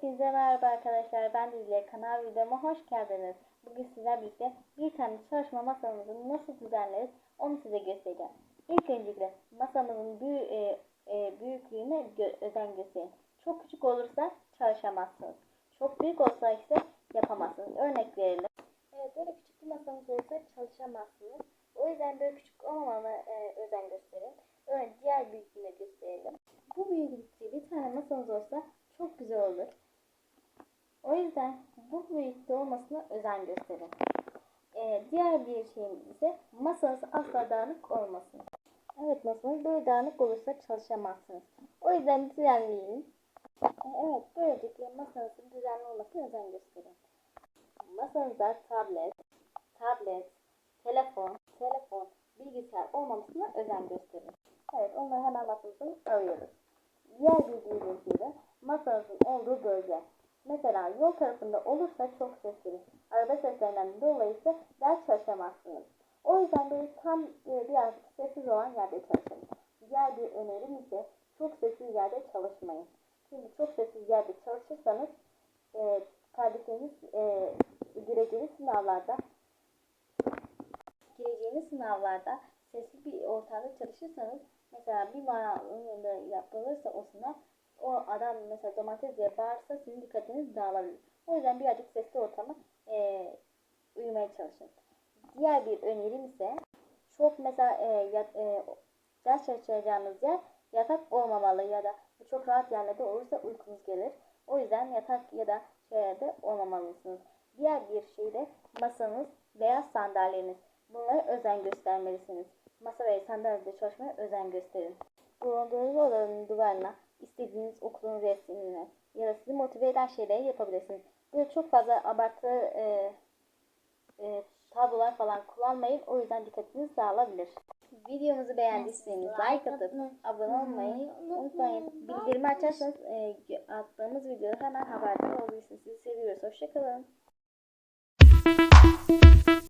Hepinize merhaba arkadaşlar. Ben Dicle. Kanal videoma hoş geldiniz. Bugün sizlerle birlikte bir tane çalışma masamızı nasıl düzenleriz onu size göstereceğim. İlk öncelikle masamızın büyü, e, e, büyüklüğüne gö özen gösterin. Çok küçük olursa çalışamazsınız. Çok büyük olsa ise yapamazsınız. Örnek verelim. Evet böyle küçük bir masamız olsa çalışamazsınız. O yüzden böyle küçük olmamana e, özen gösterin. Örneğin diğer büyüklüğüne gösterelim. Bu büyüklükte bir tane masanız olsa çok güzel olur. O yüzden bu büyüklükte olmasına özen gösterin. Ee, diğer bir şeyimiz ise masanız asla dağınık olmasın. Evet masanız böyle dağınık olursa çalışamazsınız. O yüzden düzenleyin. Ee, evet böylelikle masanızın düzenli olmasına özen gösterin. Masanızda tablet, tablet, telefon, telefon, bilgisayar olmamasına özen gösterin. Evet onları hemen masamızdan alıyoruz. Diğer bir bildiğiniz gibi masanızın olduğu bölge. Mesela yol tarafında olursa çok sesli. Araba seslerinden dolayı ise ders çalışamazsınız. O yüzden böyle tam e, biraz sessiz olan yerde çalışın. Diğer bir önerim ise çok sessiz yerde çalışmayın. Çünkü çok sessiz yerde çalışırsanız e, kardeşiniz e, gireceğiniz sınavlarda gireceğiniz sınavlarda sessiz bir ortamda çalışırsanız mesela bir mağaranın önünde yapılırsa o sınav o adam mesela domates diye bağırsa sizin dikkatiniz dağılabilir. O yüzden birazcık sesli ortama e, uyumaya çalışın. Diğer bir önerim ise çok mesela e, yat, e, ders çalışacağınız yer yatak olmamalı ya da çok rahat yerlerde olursa uykunuz gelir. O yüzden yatak ya da şeylerde olmamalısınız. Diğer bir şey de masanız veya sandalyeniz. Bunlara özen göstermelisiniz. Masa ve sandalyede çalışmaya özen gösterin. Bulunduğunuz odanın duvarına istediğiniz okulun resmini ya da sizi motive eden şeyleri yapabilirsiniz. Böyle çok fazla abartı e, e, tablolar falan kullanmayın. O yüzden dikkatiniz dağılabilir. Videomuzu beğendiyseniz like atıp abone olmayı unutmayın. Bildirimi açarsanız e, attığımız videoda hemen haberdar olabilirsiniz. Sizi seviyoruz. Hoşçakalın.